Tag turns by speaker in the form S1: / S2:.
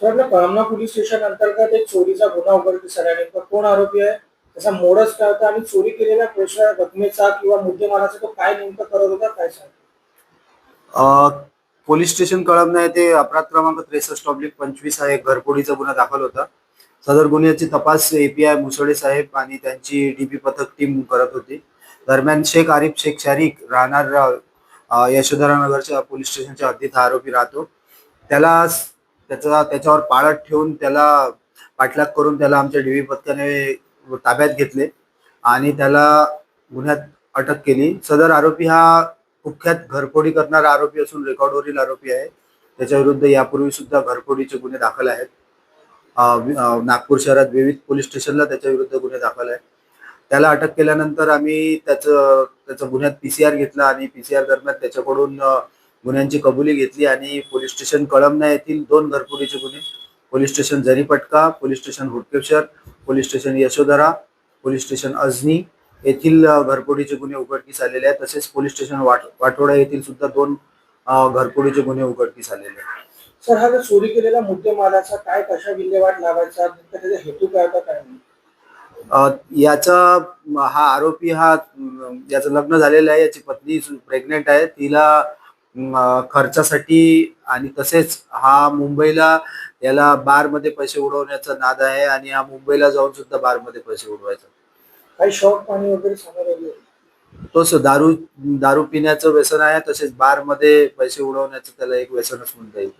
S1: Sir आपल्या Kalamna police station अंतर्गत एक चोरीचा गुन्हा उघडकीस आला नेमका कोण आरोपी आहे? त्याचा मोडच काय होता? आणि चोरी केलेल्या पैशा रकमेचा किंवा मुद्देमालाचा तो काय नेमकं करत होता? काय सांग?
S2: पोलीस स्टेशन कळमना येथे अपराध क्रमांक त्रेसष्ट ऑब्लिक पंचवीस हा एक घरपोडीचा गुन्हा दाखल होता. सदर गुन्ह्याची तपास एपीआय मुसळे साहेब आणि त्यांची डीपी पथक टीम करत होती. दरम्यान शेख आरिफ शेख शारिक राहणार यशोधरा नगरच्या पोलीस स्टेशनच्या हद्दीत हा आरोपी राहतो. त्याला त्याचा त्याच्यावर पाळत ठेवून त्याला पाठलाग करून त्याला आमच्या डीबी पथकाने ताब्यात घेतले आणि त्याला गुन्ह्यात अटक केली. सदर आरोपी हा कुख्यात घरफोडी करणारा आरोपी असून रेकॉर्डवरील आरोपी आहे. त्याच्या विरुद्ध यापूर्वी सुद्धा घरफोडीचे गुन्हे दाखल आहेत. नागपूर शहरात विविध पोलीस स्टेशनला त्याच्या विरुद्ध गुन्हे दाखल आहेत. त्याला अटक केल्यानंतर आम्ही त्याचं त्याचं गुन्ह्यात पीसीआर घेतला आणि पीसीआर दरम्यान त्याच्याकडून गुन्ह्यांची कबुली घेतली आणि पोलीस स्टेशन कळमना येथील दोन घरफोडीचे गुन्हे. Police station Jaripatka police station Hudkeshwar police station Yashodhara police station Ajni येथील अ, घरफोडीचे गुन्हे उघडकीस आलेले आहेत. तसेच पोलीस स्टेशन वाट वाठोडा येथील सुद्धा दोन अ, घरफोडीचे गुन्हे उघडकीस आलेले आहेत.
S1: सर हा जो चोरी केलेला मुद्देमालाचा काय कशा विल्हेवाट लावायचा? त्याचा हेतू काय होता काय
S2: याचा हा आरोपी हा याचं लग्न झालेलं आहे. याची पत्नी प्रेग्नेंट आहे. तिला खर्चासाठी आणि तसेच हा मुंबईला याला बारमध्ये पैसे उडवण्याचा नाद आहे आणि हा मुंबईला जाऊन सुद्धा बारमध्ये पैसे उडवायचा.
S1: काही शॉक पाणी वगैरे
S2: तोच दारू दारू पिण्याचं व्यसन आहे तसेच बारमध्ये पैसे उडवण्याचं त्याला एक व्यसनच म्हणता येईल.